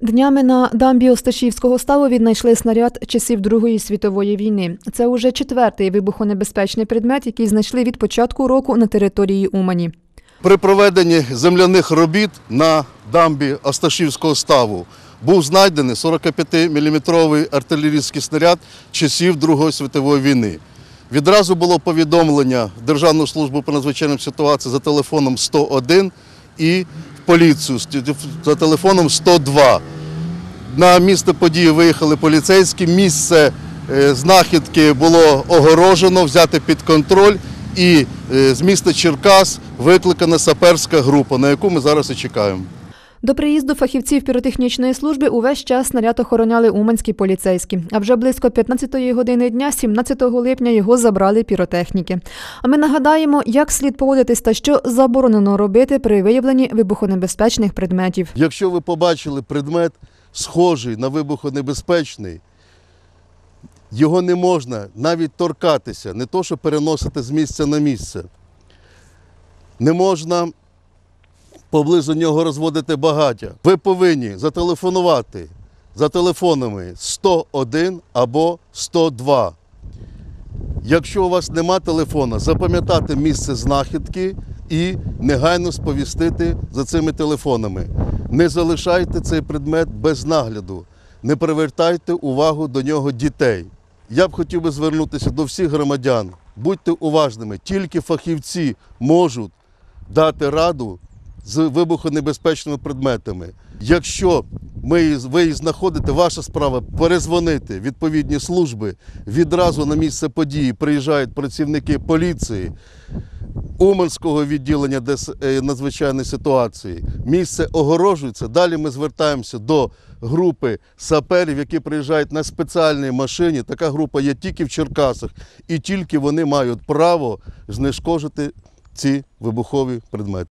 Днями на дамбі Осташівського ставу віднайшли снаряд часів Другої світової війни. Це уже четвертий вибухонебезпечний предмет, який знайшли від початку року на території Умані. При проведенні земляних робіт на дамбі Осташівського ставу був знайдений 45-мм артилерійський снаряд часів Другої світової війни. Відразу було повідомлення Державну службу по надзвичайним ситуаціям за телефоном 101 і поліцію за телефоном 102. На місце події виїхали поліцейські. Місце е, знахідки було огорожено, взяте під контроль. І е, з міста Черкас викликана саперська група, на яку ми зараз і чекаємо. До приїзду фахівців піротехнічної служби увесь час снаряд охороняли уманські поліцейські. А вже близько 15-ї години дня, 17 липня, його забрали піротехніки. А ми нагадаємо, як слід поводитись та що заборонено робити при виявленні вибухонебезпечних предметів. Якщо ви побачили предмет схожий на вибухонебезпечний, його не можна навіть торкатися, не то, що переносити з місця на місце. Не можна поблизу нього розводити багаття. Ви повинні зателефонувати за телефонами 101 або 102. Якщо у вас нема телефона, запам'ятати місце знахідки і негайно сповістити за цими телефонами. Не залишайте цей предмет без нагляду, не привертайте увагу до нього дітей. Я б хотів би звернутися до всіх громадян. Будьте уважними, тільки фахівці можуть дати раду з вибухонебезпечними предметами. Якщо ми, ви її знаходите, ваша справа перезвонити відповідні служби. Відразу на місце події приїжджають працівники поліції, Уманського відділення е, надзвичайної ситуації. Місце огорожується. Далі ми звертаємося до групи саперів, які приїжджають на спеціальній машині. Така група є тільки в Черкасах, і тільки вони мають право знешкодити ці вибухові предмети.